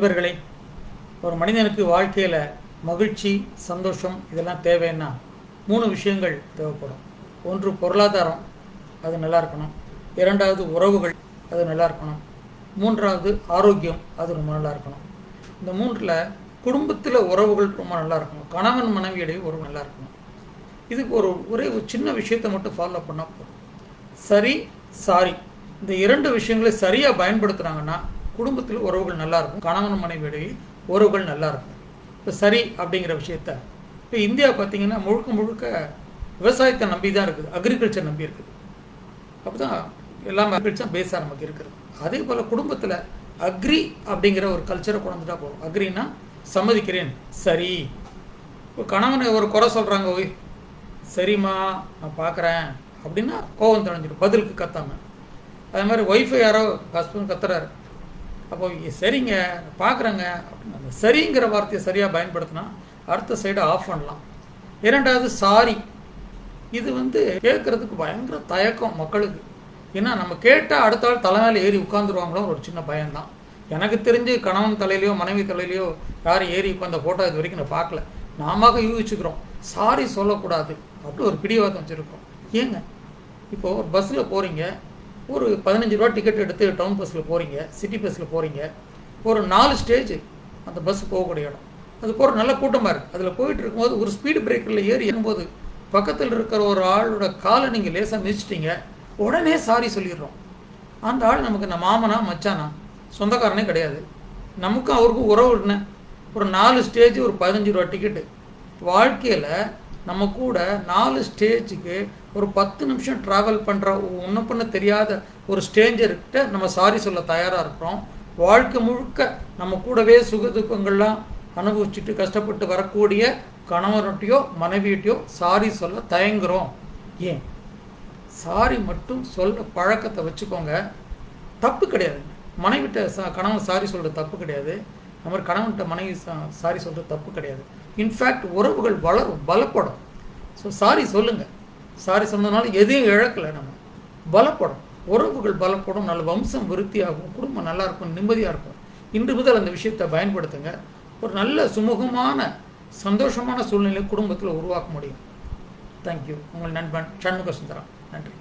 நண்பர்களே ஒரு மனிதனுக்கு வாழ்க்கையில் மகிழ்ச்சி சந்தோஷம் இதெல்லாம் தேவைன்னா மூணு விஷயங்கள் தேவைப்படும். ஒன்று பொருளாதாரம் அது நல்லா இருக்கணும். இரண்டாவது உறவுகள் அது நல்லா இருக்கணும். மூன்றாவது ஆரோக்கியம் அது ரொம்ப நல்லா இருக்கணும். இந்த மூன்றில் குடும்பத்தில் உறவுகள் ரொம்ப நல்லா இருக்கணும். கணவன் மனைவியிடையே உறவு நல்லா இருக்கணும். இதுக்கு ஒரு ஒரே ஒரு சின்ன விஷயத்தை மட்டும் ஃபாலோ பண்ணால் போதும். சரி சாரி இந்த இரண்டு விஷயங்களை சரியாக பயன்படுத்துனாங்கன்னா குடும்பத்தில் உறவுகள் நல்லா இருக்கும் கணவன் மனைவியிடையே உறவுகள் நல்லா இருக்கும் இப்போ சரி அப்படிங்கிற விஷயத்த இப்போ இந்தியா பார்த்தீங்கன்னா முழுக்க முழுக்க விவசாயத்தை நம்பி தான் இருக்குது அக்ரிகல்ச்சர் நம்பி இருக்குது. அப்போ தான் எல்லாமே அக்ரிகல்ச்சர் பேஸாக நமக்கு இருக்கிறது அதே போல் குடும்பத்தில் அக்ரி அப்படிங்கிற ஒரு கல்ச்சரை கொண்டுட்டா போகும் அக்ரின்னா அக்ரினா சம்மதிக்கிறேன் சரி. இப்போ கணவனை ஒரு குறை சொல்கிறாங்க ஓய் சரிம்மா நான் பார்க்குறேன் அப்படின்னா கோவம் தெளிஞ்சிடும் பதிலுக்கு கத்தாமல் அதே மாதிரி ஒய்ஃபை யாரோ ஹஸ்பண்ட் கத்துறாரு அப்போ சரிங்க பார்க்குறேங்க அந்த சரிங்கிற வார்த்தையை சரியாக பயன்படுத்தினா அடுத்த சைடை ஆஃப் பண்ணலாம். இரண்டாவது சாரி இது வந்து கேட்குறதுக்கு பயங்கர தயக்கம் மக்களுக்கு. ஏன்னா நம்ம கேட்டால் அடுத்த ஆள் தலை மேலே ஏறி உட்காந்துருவாங்களோ ஒரு சின்ன பயம்தான். எனக்கு தெரிஞ்சு கணவன் தலையிலையோ மனைவி தலையிலையோ யாரும் ஏறி உட்காந்த ஃபோட்டோ இது வரைக்கும் நான் பார்க்கல. நாம யூகிச்சுக்கிறோம். சாரி சொல்லக்கூடாது. அப்படி ஒரு பிடிவாதம் வச்சுருக்கோம். ஏங்க? இப்போ ஒரு பஸ்ஸில் போகிறீங்க ஒரு பதினஞ்சு ரூபா டிக்கெட் எடுத்து டவுன் பஸ்ஸில் போகிறீங்க சிட்டி பஸ்ஸில் போகிறீங்க ஒரு நாலு ஸ்டேஜ் அந்த பஸ் போகக்கூடிய இடம். அது போகிற நல்ல கூட்டமாக இருக்குது அதில் போயிட்டு இருக்கும்போது ஒரு ஸ்பீடு பிரேக்கரில் ஏறி ஏறும்போது பக்கத்தில் இருக்கிற ஒரு ஆளோட காலை நீங்கள் லேசாக மிதிச்சிட்டிங்க உடனே சாரி சொல்லிடுறோம். அந்த ஆள் நமக்கு நம்ம மாமனா மச்சானா? சொந்தக்காரனே கிடையாது. நமக்கும் அவருக்கும் உறவு என்ன? ஒரு நாலு ஸ்டேஜ் ஒரு பதினஞ்சு ரூபா டிக்கெட்டு வாழ்க்கையில் நம்ம கூட நாலு ஸ்டேஜுக்கு ஒரு பத்து நிமிஷம் ட்ராவல் பண்ணுற ஒன்றும் பண்ண தெரியாத ஒரு ஸ்டேஞ்சர்கிட்ட நம்ம சாரி சொல்ல தயாராக இருக்கிறோம். வாழ்க்கை முழுக்க நம்ம கூடவே சுக துக்கங்கள்லாம் அனுபவிச்சுட்டு கஷ்டப்பட்டு வரக்கூடிய கணவர்கிட்டையோ மனைவியிட்டையோ சாரி சொல்ல தயங்குறோம். ஏன்? சாரி மட்டும் சொல்ல பழக்கத்தை வச்சுக்கோங்க. தப்பு கிடையாது. மனைவிட்ட சா கணவன் சாரி சொல்கிறது தப்பு கிடையாது. நம்ம கணவன்கிட்ட மனைவி சா- சாரி சொல்கிறது தப்பு கிடையாது. இன்ஃபேக்ட் உறவுகள் வளரும் பலப்படும். ஸோ சாரி சொல்லுங்கள் சாரி சொன்னதுனால எதையும் இழக்கலை நம்ம. பலப்படும். உறவுகள் பலப்படும். நல்ல வம்சம் விருத்தியாகும். குடும்பம் நல்லா இருக்கும். நிம்மதியாக இருக்கும். இன்று முதல் அந்த விஷயத்தை பயன்படுத்துங்க. ஒரு நல்ல சுமூகமான சந்தோஷமான சூழ்நிலை குடும்பத்தில் உருவாக்க முடியும். தேங்க்யூ உங்கள் நண்பன் சண்முக சுந்தரம் நன்றி.